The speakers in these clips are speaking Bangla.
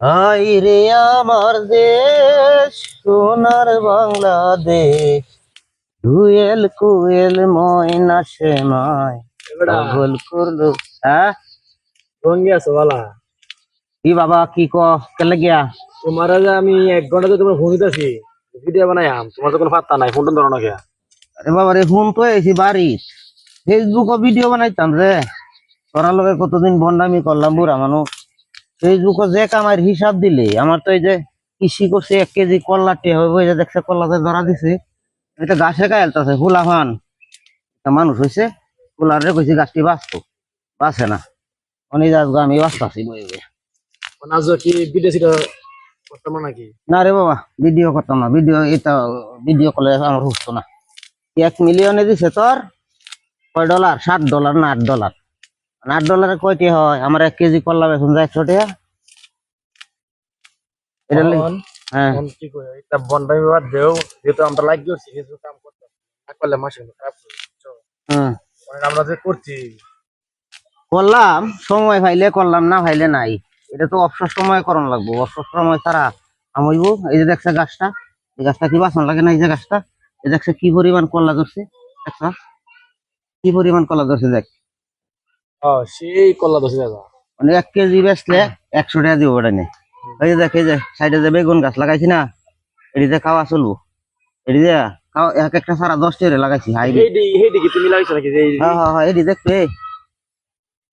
হাই রে আমার দেশ সোনার বাংলাদেশ দুয়েল কুয়েল ময়না সেমাই পাগল করল। হ্যাঁ? রঙ্গি আছো বালা। কি বাবা কি ক? কেলে গিয়া? তোমার যে আমি এক ঘণ্টা ধরে তোমার ফোন দিতেছি। ভিডিও বানাই আম। তোমার তো কোনো পাত্তা নাই ফোনটা ধরো না কে। আরে বাবা রে ফোন তো এসি বাড়ি ফেসবুকও ভিডিও বানাইতাম রে। তোরা লগে কতদিন বন্ডামি করলাম বুড়া মানুষ। ফেসবুকও যে কামার হিসাব দিলে আমার তো এই যে কৃষি করছে এক কেজি কল্লা টে যে দেখছে কল্লাতে ধরা দিছে এটা গাছে গায়েলতাছে ফুলা ফান মানুষ হয়েছে ফুলার কইছি গাছটি বাঁচতো বাঁচে না। অনেক আজকে আমি বাঁচতাছি বই বই মানে আজ কি ভিডিও করতাম নাকি? না রে বাবা ভিডিও করতাম না ভিডিও এটা ভিডিও করলে আমার হুসতো না। এক মিলিয়নে দিছে তোর কয় ডলার ষাট ডলার না আট ডলার আট ডলারে কয়টি হয়? আমার এক কেজি করলাম এখন যা একশো টাকা। এটা হ্যাঁ। এখন কি কই এটা বন্ডাই বাদ দেও যেহেতু আমরা লাইক করছি কিছু কাম করতাম না করলে মাসে খারাপ করে, বুঝছ? হুম। মানে আমরা যে করছি। করলাম সময় করলাম না নাই। এটা তো অবসর সময় করণ লাগবো। অবসর সময় ছাড়া আমইব এই যে দেখছে গাছটা এই গাছটা কি বাসন লাগে না এই যে গাছটা? এই দেখছে কি পরিমাণ কলা ধরছে? দেখছ? কি পরিমাণ কলা ধরছে দেখ। সেই মানে এক কেজি বেচলে একশো টাকা দিব ওটা নিয়ে এই দেখ এই যে সাইডে যে বেগুন গাছ লাগাইছি না এটিতে খাওয়া চলবো। এটি খাওয়া এক একটা সারা দশ টাকা লাগাইছি হাই হেডি হেডি কি তুমি লাগাইছো নাকি? হ্যাঁ হ্যাঁ হ্যাঁ এটি দেখবে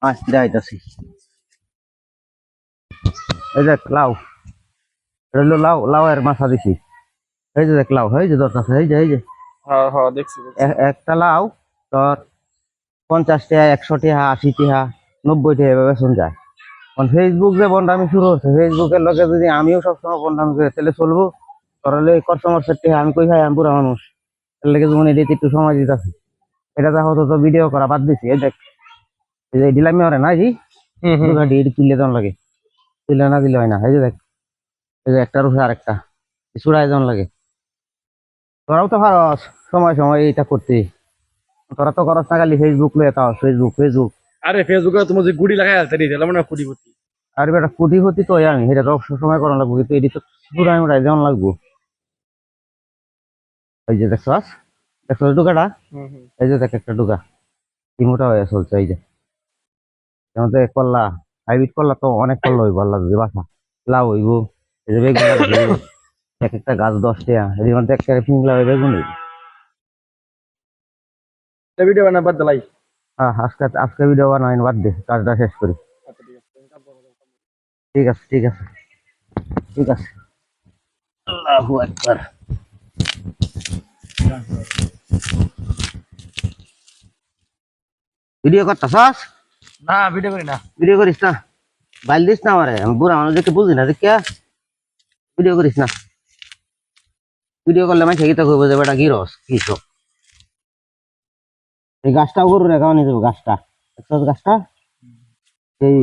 আচ্ছা দেখাইতেছি। এই দেখ লাউ। এটা হলো লাউ লাউ এর মাথা দিছি। এই যে দেখ লাউ এই যে দশ আছে এই যে এই যে। হ্যাঁ হ্যাঁ দেখছি একটা লাউ তোর পঞ্চাশ টাকা একশো টাকা আশি টাকা নব্বই টাকা এভাবে শুন যায়। কারণ ফেসবুক যে বন্ডামি শুরু হচ্ছে ফেসবুকের লগে যদি আমিও সবসময় বন্ডামি করে তাহলে চলবো। তাহলে কস্টমার টাকা আমি কই ভাই আমি পুরা মানুষ। এর লেগে যেমন এদিকে একটু সময় দিতেছি এটা দেখো তো ভিডিও করা বাদ দিছি এই দেখ। এই যে দিলামি ওরে না জি হুম হুম। গাড়ি এটি তুললে দেওয়ান লাগে। তুলে না দিলে হয় না এই যে দেখ। এই যে একটার উপরে আরেকটা চূড়ায় দেওয়ান লাগে। তোরাও তো পারস সময় সময় এইটা করতে। তোরা তো করস না খালি ফেসবুক লয়ে তাও ফেসবুক ফেসবুক আরে ফেসবুকে তোমার যে গুড়ি লাগাই আছে দিতে মানে কুড়ি আর বেটা কোটি হতি তো আমি সেটা তো সময় লাগবো কিন্তু এটি তো চূড়ায় মুড়ায় দেওয়ান লাগবো। এই যে দেখছস দেখছস ডুকাটা এই যে দেখ একটা ডুকা কি মোটা হয়ে চলছে এই যে। আমাদের করলা হাইব্রিড করলা তো অনেক করলা হইব আল্লাহ যদি বাসা। লাউ হইব এই যে বেগুন হইব। এক একটা গাছ দশ টাকা এর মধ্যে একটা ফিংলা হয়ে বেগুন হইব। ভিডিও বানা বাদ দিলাই হ্যাঁ আজকে আজকে ভিডিও বানাই বাদ দে কাজটা শেষ করি। ঠিক আছে ঠিক আছে ঠিক আছে আল্লাহু আকবার। ভিডিও করতাছস? না ভিডিও করি না। ভিডিও করিস না? বাইল দিস না আমারে আমি বুড়া মানুষ দেখে বুঝি না দেখিয়া। ভিডিও করিস না। ভিডিও করলে মাইছে গীতা কইব যে বেটা গিরস কি সব এই গাছটাও গরু রেখা নিয়ে যাব গাছটা। গাছটা? এই।